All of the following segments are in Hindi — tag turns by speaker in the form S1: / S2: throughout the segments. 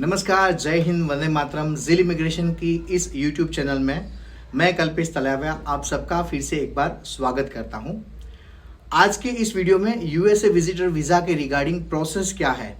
S1: नमस्कार, जय हिंद, वंदे मातरम। जिल इमिग्रेशन की इस यूट्यूब चैनल में मैं कल्पेश तलाविया आप सबका फिर से एक बार स्वागत करता हूँ। आज के इस वीडियो में यूएसए विजिटर वीज़ा के रिगार्डिंग प्रोसेस क्या है?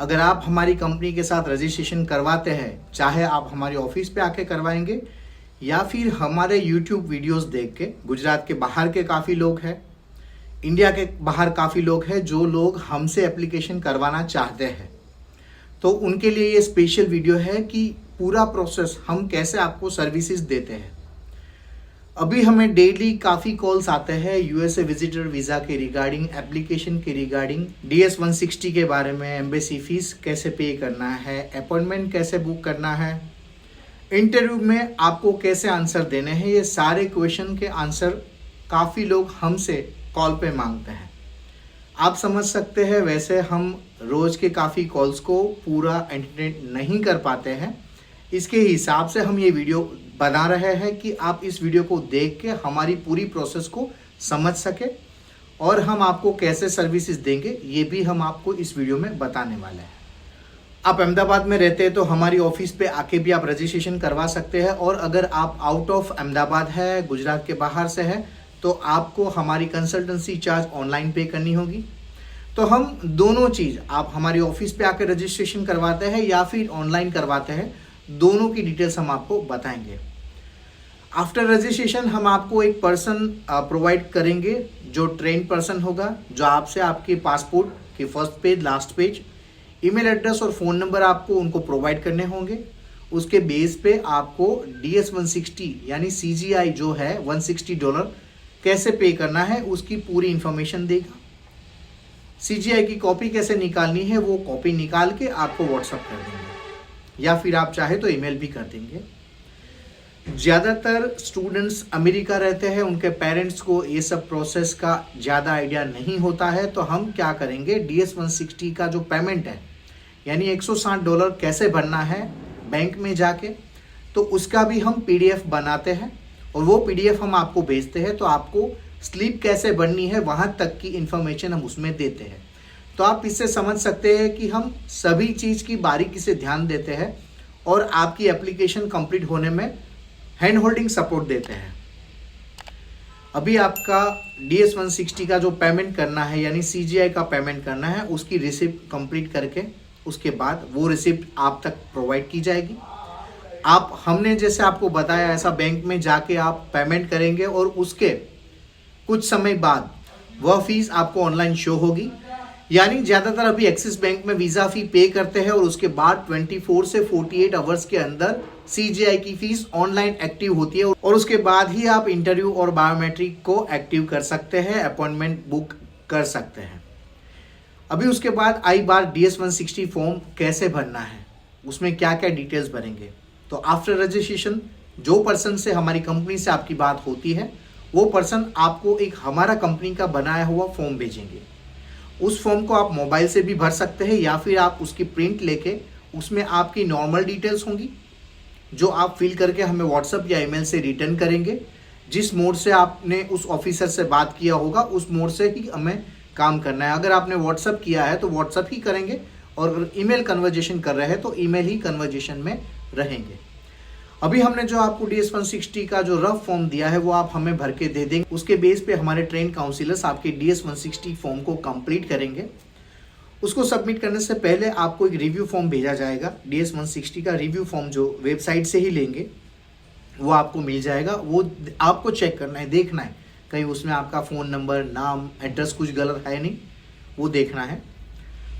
S1: अगर आप हमारी कंपनी के साथ रजिस्ट्रेशन करवाते हैं, चाहे आप हमारे ऑफ़िस पे आके करवाएँगे, या फिर हमारे यूट्यूब वीडियोस देख के, गुजरात के बाहर के काफ़ी लोग हैं इंडिया के बाहर काफ़ी लोग हैं, जो लोग हमसे एप्लीकेशन करवाना चाहते हैं। तो उनके लिए ये स्पेशल वीडियो है कि पूरा प्रोसेस हम कैसे आपको सर्विसेज़ देते हैं। अभी हमें डेली काफ़ी कॉल्स आते हैं यूएसए विजिटर वीज़ा के रिगार्डिंग एप्लीकेशन के regarding D S one sixty के बारे में एम्बेसी फ़ीस कैसे पे करना है अपॉइंटमेंट कैसे बुक करना है। इंटरव्यू में आपको कैसे आंसर देने हैं, ये सारे क्वेश्चन के आंसर काफ़ी लोग हमसे कॉल पे मांगते हैं। आप समझ सकते हैं, वैसे हम रोज़ के काफ़ी कॉल्स को पूरा एंटरटेन नहीं कर पाते हैं। इसके हिसाब से हम ये वीडियो बना रहे हैं कि आप इस वीडियो को देख के हमारी पूरी प्रोसेस को समझ सके और हम आपको कैसे सर्विसेज़ देंगे, ये भी हम आपको इस वीडियो में बताने वाले हैं। आप अहमदाबाद में रहते हैं तो हमारी ऑफ़िस पे आके भी आप रजिस्ट्रेशन करवा सकते हैं और अगर आप आउट ऑफ़ अहमदाबाद है, गुजरात के बाहर से है तो आपको हमारी कंसल्टेंसी चार्ज ऑनलाइन पे करनी होगी। तो हम दोनों चीज़ आप हमारी ऑफ़िस पे आकर रजिस्ट्रेशन करवाते हैं या फिर ऑनलाइन करवाते हैं, दोनों की डिटेल्स हम आपको बताएँगे। आफ्टर रजिस्ट्रेशन हम आपको एक पर्सन प्रोवाइड करेंगे जो ट्रेन पर्सन होगा, जो आपसे आपके पासपोर्ट के first page last page email address और फ़ोन नंबर आपको उनको प्रोवाइड करने होंगे। उसके बेस पे आपको डी एस वन सिक्सटी यानी सी जी आई जो है वन सिक्सटी डॉलर कैसे पे करना है, उसकी पूरी इंफॉर्मेशन देगा। सी जी आई की कॉपी कैसे निकालनी है, वो कॉपी निकाल के आपको व्हाट्सअप कर देंगे। या फिर आप चाहे तो ईमेल भी कर देंगे। ज़्यादातर स्टूडेंट्स अमेरिका रहते हैं, उनके पेरेंट्स को ये सब प्रोसेस का ज़्यादा आइडिया नहीं होता है तो हम क्या करेंगे? डी एस वन सिक्सटी का जो पेमेंट है, यानी 160 डॉलर कैसे भरना है बैंक में जाके तो उसका भी हम पीडीएफ बनाते हैं। और वो पीडीएफ हम आपको भेजते हैं तो आपको स्लीप कैसे बननी है वहाँ तक की इन्फॉर्मेशन हम उसमें देते हैं। तो आप इससे समझ सकते हैं कि हम सभी चीज़ की बारीकी से ध्यान देते हैं और आपकी एप्लीकेशन कंप्लीट होने में हैंड होल्डिंग सपोर्ट देते हैं। अभी आपका डी एस वन सिक्सटी का जो पेमेंट करना है, यानी सी जी आई का पेमेंट करना है, उसकी रिसिप्ट कंप्लीट करके, उसके बाद वो रिसिप्ट आप तक प्रोवाइड की जाएगी। आप, हमने जैसे आपको बताया, ऐसा बैंक में जाके आप पेमेंट करेंगे और उसके कुछ समय बाद वह फ़ीस आपको ऑनलाइन शो होगी। यानी ज़्यादातर अभी एक्सिस बैंक में वीज़ा फ़ी पे करते हैं और उसके बाद 24 से 48 आवर्स के अंदर सीजीआई की फ़ीस ऑनलाइन एक्टिव होती है और उसके बाद ही आप इंटरव्यू और बायोमेट्रिक को एक्टिव कर सकते हैं अपॉइंटमेंट बुक कर सकते हैं। अभी उसके बाद आई बार डी एस फॉर्म कैसे भरना है, उसमें क्या क्या डिटेल्स भरेंगे? तो आफ्टर रजिस्ट्रेशन जो पर्सन से हमारी कंपनी से आपकी बात होती है, वो पर्सन आपको एक हमारा कंपनी का बनाया हुआ फॉर्म भेजेंगे। उस फॉर्म को आप मोबाइल से भी भर सकते हैं, या फिर आप उसकी प्रिंट लेके उसमें आपकी नॉर्मल डिटेल्स होंगी, जो आप फिल करके हमें व्हाट्सअप या ईमेल से रिटर्न करेंगे। जिस मोड से आपने उस ऑफिसर से बात किया होगा, उस मोड से ही हमें काम करना है। अगर आपने व्हाट्सअप किया है तो व्हाट्सअप ही करेंगे, और ईमेल कन्वर्जेशन कर रहे हैं तो ईमेल ही कन्वर्जेशन में रहेंगे। अभी हमने जो आपको डी एस वन सिक्सटी का जो रफ फॉर्म दिया है, वो आप हमें भर के दे देंगे। उसके बेस पे हमारे ट्रेन काउंसिलर्स आपके D S one sixty form को कंप्लीट करेंगे। उसको सबमिट करने से पहले आपको एक रिव्यू फॉर्म भेजा जाएगा। डी एस वन सिक्सटी का रिव्यू फॉर्म जो वेबसाइट से ही लेंगे, वो आपको मिल जाएगा। वो आपको चेक करना है, देखना है। कहीं उसमें आपका फ़ोन नंबर नाम एड्रेस कुछ गलत है नहीं, वो देखना है।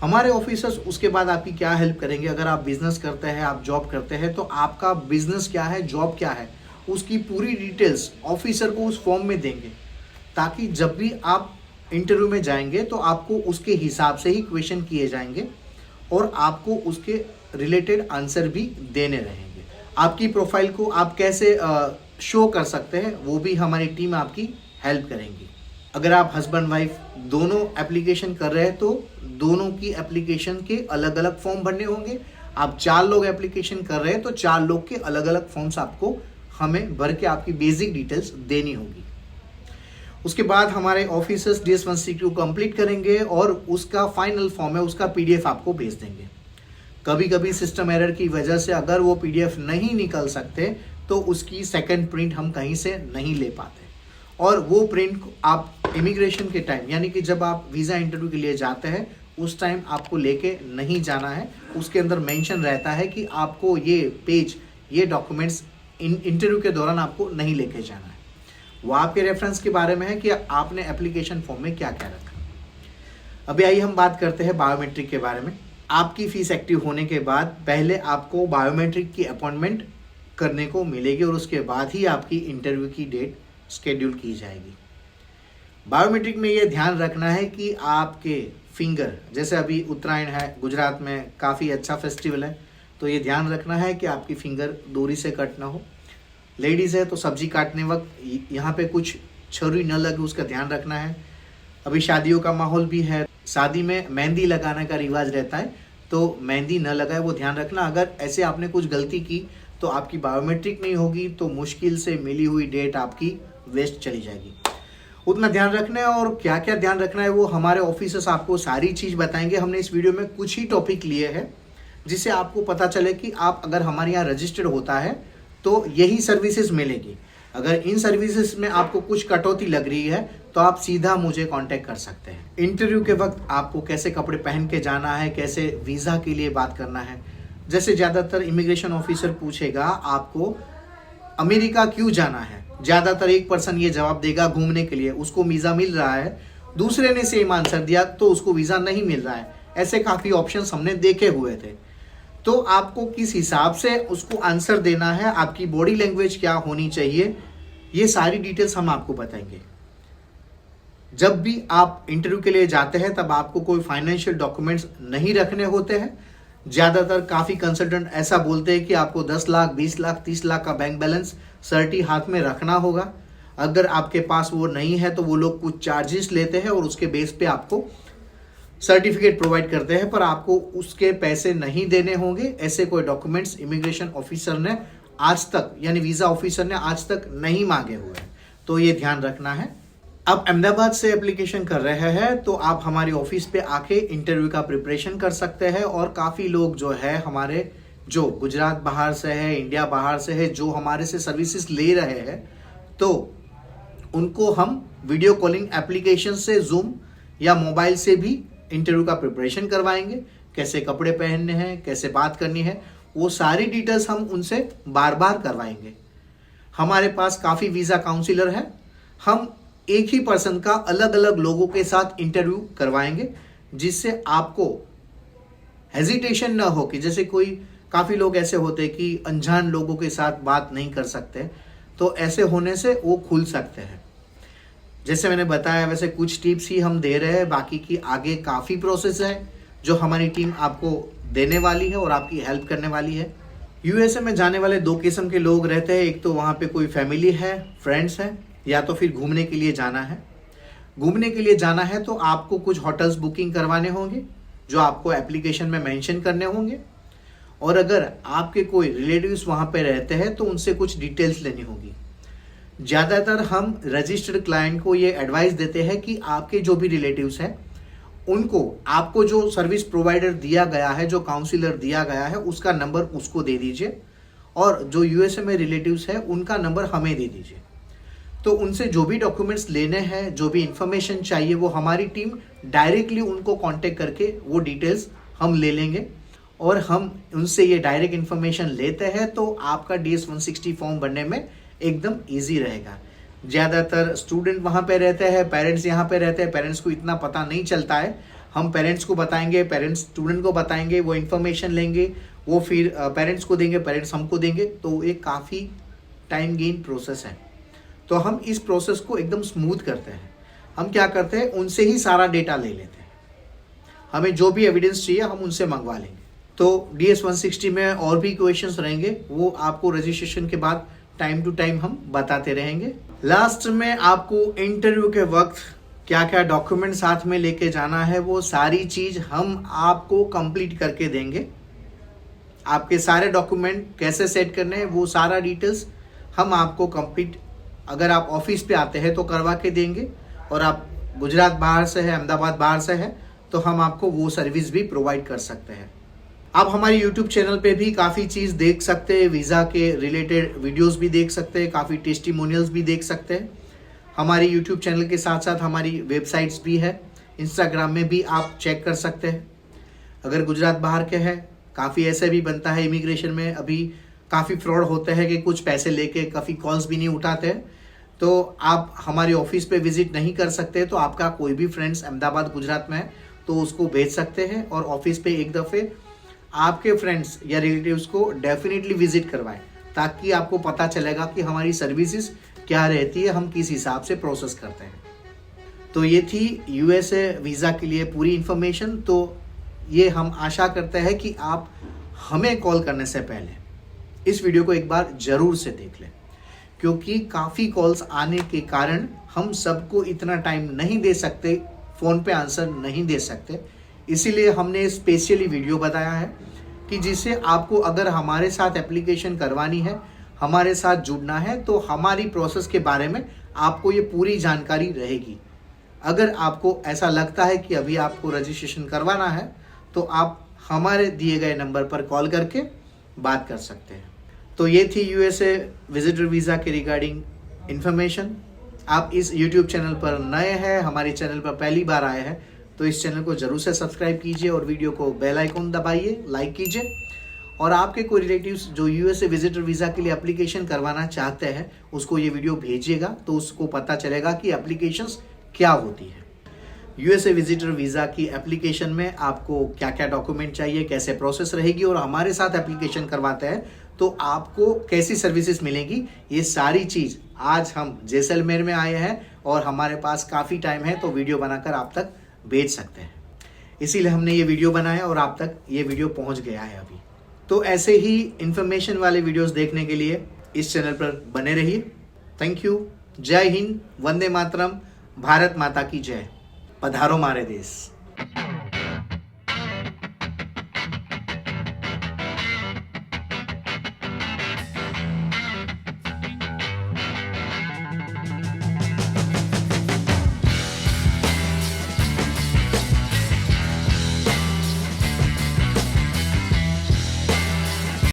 S1: हमारे ऑफिसर्स उसके बाद आपकी क्या हेल्प करेंगे? अगर आप बिज़नेस करते हैं, आप जॉब करते हैं तो आपका बिज़नेस क्या है जॉब क्या है, उसकी पूरी डिटेल्स ऑफिसर को उस फॉर्म में देंगे। ताकि जब भी आप इंटरव्यू में जाएँगे तो आपको उसके हिसाब से ही क्वेश्चन किए जाएँगे और आपको उसके रिलेटेड आंसर भी देने रहेंगे। आपकी प्रोफ़ाइल को आप कैसे शो कर सकते हैं, वो भी हमारी टीम आपकी हेल्प करेंगी। अगर आप हस्बैंड वाइफ दोनों एप्लीकेशन कर रहे हैं तो दोनों की एप्लीकेशन के अलग अलग फॉर्म भरने होंगे। आप चार लोग एप्लीकेशन कर रहे हैं तो चार लोग के अलग अलग फॉर्म्स आपको हमें भर के आपकी बेसिक डिटेल्स देनी होगी। उसके बाद हमारे officers D S one C Q complete करेंगे और उसका फाइनल फॉर्म है, उसका पीडीएफ आपको भेज देंगे। कभी कभी सिस्टम एरर की वजह से अगर वो पीडीएफ नहीं निकल सकते तो उसकी सेकंड प्रिंट हम कहीं से नहीं ले पाते। और वो प्रिंट आप इमिग्रेशन के टाइम यानी कि जब आप वीज़ा इंटरव्यू के लिए जाते हैं, उस टाइम आपको लेके नहीं जाना है। उसके अंदर मेंशन रहता है कि आपको ये पेज ये डॉक्यूमेंट्स इंटरव्यू के दौरान आपको नहीं लेके जाना है। वो आपके रेफरेंस के बारे में है कि आपने एप्लीकेशन फॉर्म में क्या क्या रखा। अभी आइए हम बात करते हैं बायोमेट्रिक के बारे में। आपकी फ़ीस एक्टिव होने के बाद पहले आपको बायोमेट्रिक की अपॉइंटमेंट करने को मिलेगी और उसके बाद ही आपकी इंटरव्यू की डेट स्केड्यूल की जाएगी। बायोमेट्रिक में ये ध्यान रखना है कि आपके फिंगर जैसे अभी उत्तरायण है, गुजरात में काफ़ी अच्छा फेस्टिवल है तो ये ध्यान रखना है कि आपकी फिंगर दूरी से कट ना हो। लेडीज़ है तो सब्ज़ी काटने वक्त यहाँ पे कुछ छुरी न लगे, उसका ध्यान रखना है। अभी शादियों का माहौल भी है, शादी में मेहंदी लगाने का रिवाज रहता है तो मेहंदी न लगाए वो ध्यान रखना। अगर ऐसे आपने कुछ गलती की तो आपकी बायोमेट्रिक नहीं होगी तो मुश्किल से मिली हुई डेट आपकी वेस्ट चली जाएगी। उतना ध्यान रखना है और क्या क्या ध्यान रखना है वो हमारे ऑफिसर्स आपको सारी चीज़ बताएँगे। हमने इस वीडियो में कुछ ही टॉपिक लिए हैं, जिससे आपको पता चले कि आप अगर हमारे यहाँ रजिस्टर्ड होता है तो यही सर्विसेज़ मिलेगी। अगर इन सर्विसेज़ में आपको कुछ कटौती लग रही है तो आप सीधा मुझे कांटेक्ट कर सकते हैं। इंटरव्यू के वक्त आपको कैसे कपड़े पहन के जाना है, कैसे वीज़ा के लिए बात करना है। जैसे ज़्यादातर इमिग्रेशन ऑफिसर पूछेगा, आपको अमेरिका क्यों जाना है? ज़्यादातर एक पर्सन ये जवाब देगा घूमने के लिए। उसको वीज़ा मिल रहा है। दूसरे ने सेम आंसर दिया तो उसको वीज़ा नहीं मिल रहा है। ऐसे काफ़ी ऑप्शन हमने देखे हुए थे। तो आपको किस हिसाब से उसको आंसर देना है? आपकी बॉडी लैंग्वेज क्या होनी चाहिए? ये सारी डिटेल्स हम आपको बताएँगे। जब भी आप इंटरव्यू के लिए जाते हैं, तब आपको कोई फाइनेंशियल डॉक्यूमेंट्स नहीं रखने होते हैं। ज़्यादातर काफ़ी कंसल्टेंट ऐसा बोलते हैं कि आपको 10 लाख 20 लाख 30 लाख का बैंक बैलेंस सर्टी हाथ में रखना होगा। अगर आपके पास वो नहीं है तो वो लोग कुछ चार्जेस लेते हैं और उसके बेस पे आपको सर्टिफिकेट प्रोवाइड करते हैं, पर आपको उसके पैसे नहीं देने होंगे। ऐसे कोई डॉक्यूमेंट्स इमिग्रेशन ऑफिसर ने आज तक, यानी वीज़ा ऑफिसर ने आज तक नहीं मांगे हुए हैं। तो ये ध्यान रखना है। अब अहमदाबाद से एप्लीकेशन कर रहे हैं तो आप हमारे ऑफ़िस पे आके इंटरव्यू का प्रिपरेशन कर सकते हैं और काफ़ी लोग जो है हमारे, जो गुजरात बाहर से है इंडिया बाहर से है, जो हमारे से सर्विसेज़ ले रहे हैं तो उनको हम वीडियो कॉलिंग एप्लीकेशन से जूम या मोबाइल से भी इंटरव्यू का प्रिपरेशन करवाएँगे। कैसे कपड़े पहनने हैं, कैसे बात करनी है, वो सारी डिटेल्स हम उनसे बार बार करवाएँगे। हमारे पास काफ़ी वीज़ा काउंसिलर है, हम एक ही पर्सन का अलग अलग लोगों के साथ इंटरव्यू करवाएँगे, जिससे आपको हेजिटेशन ना हो कि जैसे कोई, काफ़ी लोग ऐसे होते हैं कि अनजान लोगों के साथ बात नहीं कर सकते तो ऐसे होने से वो खुल सकते हैं। जैसे मैंने बताया, वैसे कुछ टिप्स ही हम दे रहे हैं, बाकी की आगे काफ़ी प्रोसेस है, जो हमारी टीम आपको देने वाली है और आपकी हेल्प करने वाली है। यूएसए में जाने वाले दो किस्म के लोग रहते हैं, एक तो वहाँ पे कोई फैमिली है फ्रेंड्स हैं या तो फिर घूमने के लिए जाना है। घूमने के लिए जाना है तो आपको कुछ होटल्स बुकिंग करवाने होंगे, जो आपको एप्लीकेशन में मेंशन करने होंगे। और अगर आपके कोई रिलेटिव्स वहाँ पे रहते हैं तो उनसे कुछ डिटेल्स लेनी होगी। ज़्यादातर हम रजिस्टर्ड क्लाइंट को ये एडवाइस देते हैं कि आपके जो भी रिलेटिव्स हैं, उनको, आपको जो सर्विस प्रोवाइडर दिया गया है, जो काउंसिलर दिया गया है, उसका नंबर उसको दे दीजिए। और जो यूएसए में रिलेटिव्स है, उनका नंबर हमें दे दीजिए। तो उनसे जो भी डॉक्यूमेंट्स लेने हैं, जो भी इंफॉर्मेशन चाहिए, वो हमारी टीम डायरेक्टली उनको कांटेक्ट करके वो डिटेल्स हम ले लेंगे। और हम उनसे ये डायरेक्ट इन्फॉर्मेशन लेते हैं तो आपका D S one sixty form भरने में एकदम ईजी रहेगा। ज़्यादातर स्टूडेंट वहाँ पे रहते हैं पेरेंट्स यहाँ पे रहते हैं पेरेंट्स को इतना पता नहीं चलता है। हम पेरेंट्स को बताएँगे पेरेंट्स स्टूडेंट को बताएँगे, वो इन्फॉर्मेशन लेंगे, वो फिर पेरेंट्स को देंगे पेरेंट्स हमको देंगे तो एक काफ़ी टाइम गेन प्रोसेस है। तो हम इस प्रोसेस को एकदम स्मूथ करते हैं। हम क्या करते हैं? उनसे ही सारा डेटा ले लेते हैं। हमें जो भी एविडेंस चाहिए, हम उनसे मंगवा लेंगे। तो डी एस वन सिक्सटी में और भी क्वेश्चंस रहेंगे, वो आपको रजिस्ट्रेशन के बाद टाइम टू टाइम हम बताते रहेंगे। लास्ट में आपको इंटरव्यू के वक्त क्या क्या डॉक्यूमेंट साथ में लेके जाना है, वो सारी चीज़ हम आपको कंप्लीट करके देंगे। आपके सारे डॉक्यूमेंट कैसे सेट करने हैं, वो सारा डिटेल्स हम आपको कंप्लीट अगर आप ऑफ़िस पे आते हैं तो करवा के देंगे, और आप गुजरात बाहर से है, अहमदाबाद बाहर से है तो हम आपको वो सर्विस भी प्रोवाइड कर सकते हैं। आप हमारे YouTube चैनल पे भी काफ़ी चीज़ देख सकते हैं वीज़ा के रिलेटेड वीडियोस भी देख सकते हैं, काफ़ी टेस्टिमोनियल्स भी देख सकते हैं। हमारे YouTube चैनल के साथ साथ हमारी वेबसाइट्स भी है इंस्टाग्राम में भी आप चेक कर सकते हैं। अगर गुजरात बाहर के हैं, काफ़ी ऐसे भी बनता है इमिग्रेशन में, अभी काफ़ी फ्रॉड होते हैं कि कुछ पैसे लेके काफ़ी कॉल्स भी नहीं उठाते तो आप हमारे ऑफ़िस पे विज़िट नहीं कर सकते तो आपका कोई भी फ्रेंड्स अहमदाबाद, गुजरात में है तो उसको भेज सकते हैं और ऑफ़िस पे एक दफ़े आपके फ्रेंड्स या रिलेटिव्स को डेफिनेटली विज़िट करवाएँ, ताकि आपको पता चलेगा कि हमारी सर्विसेज़ क्या रहती है, हम किस हिसाब से प्रोसेस करते हैं। तो ये थी यूएसए वीज़ा के लिए पूरी इन्फॉर्मेशन तो ये हम आशा करते हैं कि आप हमें कॉल करने से पहले इस वीडियो को एक बार ज़रूर से देख लें, क्योंकि काफ़ी कॉल्स आने के कारण हम सबको इतना टाइम नहीं दे सकते फ़ोन पे आंसर नहीं दे सकते। इसीलिए हमने स्पेशली वीडियो बताया है कि जिसे आपको अगर हमारे साथ एप्लीकेशन करवानी है, हमारे साथ जुड़ना है तो हमारी प्रोसेस के बारे में आपको ये पूरी जानकारी रहेगी। अगर आपको ऐसा लगता है कि अभी आपको रजिस्ट्रेशन करवाना है तो आप हमारे दिए गए नंबर पर कॉल करके बात कर सकते हैं। तो ये थी यूएसए विजिटर वीज़ा के रिगार्डिंग इन्फॉर्मेशन आप इस यूट्यूब चैनल पर नए हैं, हमारे चैनल पर पहली बार आए हैं तो इस चैनल को ज़रूर से सब्सक्राइब कीजिए और वीडियो को बेल आइकन दबाइए लाइक कीजिए। और आपके कोई रिलेटिव्स जो यूएसए विजिटर वीज़ा के लिए एप्लीकेशन करवाना चाहते हैं, उसको ये वीडियो भेजिएगा तो उसको पता चलेगा कि एप्लीकेशंस क्या होती है। यूएसए विजिटर वीज़ा की एप्लीकेशन में आपको क्या क्या डॉक्यूमेंट चाहिए, कैसे प्रोसेस रहेगी और हमारे साथ एप्लीकेशन करवाते हैं तो आपको कैसी सर्विसेज़ मिलेगी, ये सारी चीज़ आज हम जैसलमेर में आए हैं और हमारे पास काफ़ी टाइम है तो वीडियो बनाकर आप तक भेज सकते हैं। इसीलिए हमने ये वीडियो बनाया और आप तक ये वीडियो पहुँच गया है अभी। तो ऐसे ही इंफॉर्मेशन वाले वीडियोस देखने के लिए इस चैनल पर बने रहिए। थैंक यू जय हिंद, वंदे मातरम, भारत माता की जय। पधारो मारे देश।